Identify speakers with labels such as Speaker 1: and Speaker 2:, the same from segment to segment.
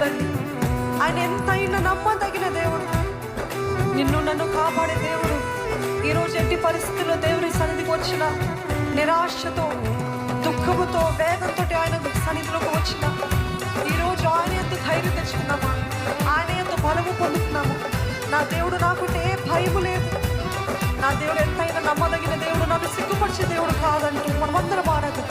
Speaker 1: నెరవేర్చే ఆయన ఎంతైనా నమ్మదగిన దేవుడు. నిన్ను నన్ను కాపాడే దేవుడు. ఈరోజు ఎట్టి పరిస్థితుల్లో దేవుని సన్నిధికి వచ్చిన నిరాశతో దుఃఖముతో వేదంతో ఆయన సన్నిధిలోకి వచ్చిన ఈరోజు ఆయన ఎంత ధైర్యం తెచ్చుకున్నామా? ఆయన ఎంత బలము పొందుతున్నాము? నా దేవుడు నాకుంటే ఏ భయము లేదు. నా దేవుడు ఎంతైనా నమ్మదగిన దేవుడు నన్ను సిగ్గుపరిచే దేవుడు కాదంటూ మనమందరం ఆరాధన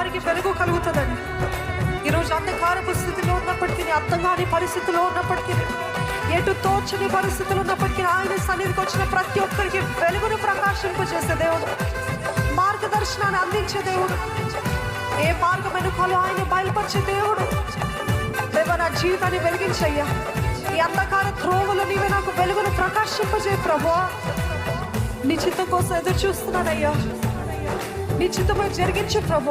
Speaker 1: వారికి వెలుగు కలుగుతుందండి. ఈరోజు అంధకారపు స్థితిలో ఉన్నప్పటికీ అర్థం కాని పరిస్థితిలో ఉన్నప్పటికీ ఎటు తోచని పరిస్థితులు ఉన్నప్పటికీ ఆయన సన్నిధికి వచ్చిన ప్రతి ఒక్కరికి వెలుగును ప్రకాశింపజేసే దేవుడు. మార్గదర్శనాన్ని అందించే దేవుడు. ఏ మార్గం వెనుకాలో ఆయన బయలుపరిచే దేవుడు. దేవ నా జీవితాన్ని వెలిగించయ్యా. ఈ అంధకార త్రోవలు నీవే నాకు వెలుగును ప్రకాశింపజే ప్రభు నీ చిత్తం కోసం ఎదురు చూస్తున్నానయ్యా నీ చిత్తమై జరిగించు ప్రభు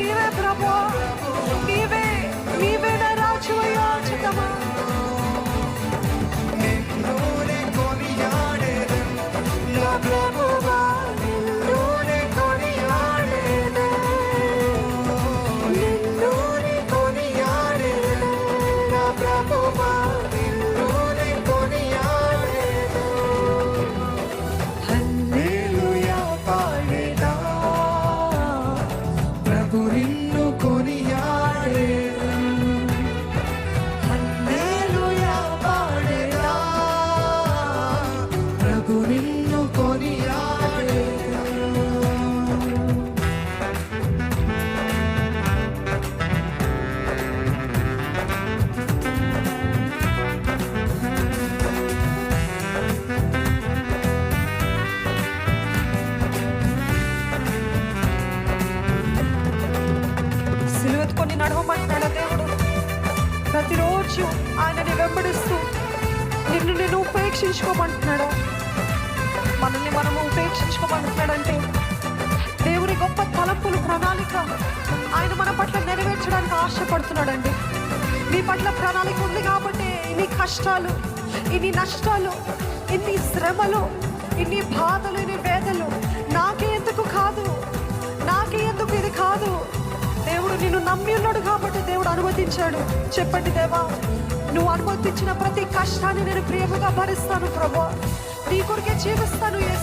Speaker 1: ఉపేక్షించుకోమంటున్నాడా? మనల్ని మనము ఉపేక్షించుకోమంటున్నాడంటే దేవుని గొప్ప తలంపులు ప్రణాళిక ఆయన మన పట్ల నెరవేర్చడానికి ఆశపడుతున్నాడండి. నీ పట్ల ప్రణాళిక ఉంది కాబట్టి ఇన్ని కష్టాలు ఇన్ని నష్టాలు ఇన్ని శ్రమలు ఇన్ని బాధలు ఇన్ని వేదలు నాకే ఎందుకు కాదు? నాకే ఎందుకు ఇది కాదు? దేవుడు నిన్ను నమ్మి ఉన్నాడు కాబట్టి దేవుడు అనుమతించాడు. చెప్పండి దేవా. నువ్వు అనుమతించిన ప్రతి కష్టాన్ని నేను ప్రేమగా భరిస్తాను ప్రభా. నీ కొరికే జీవిస్తాను
Speaker 2: ఏ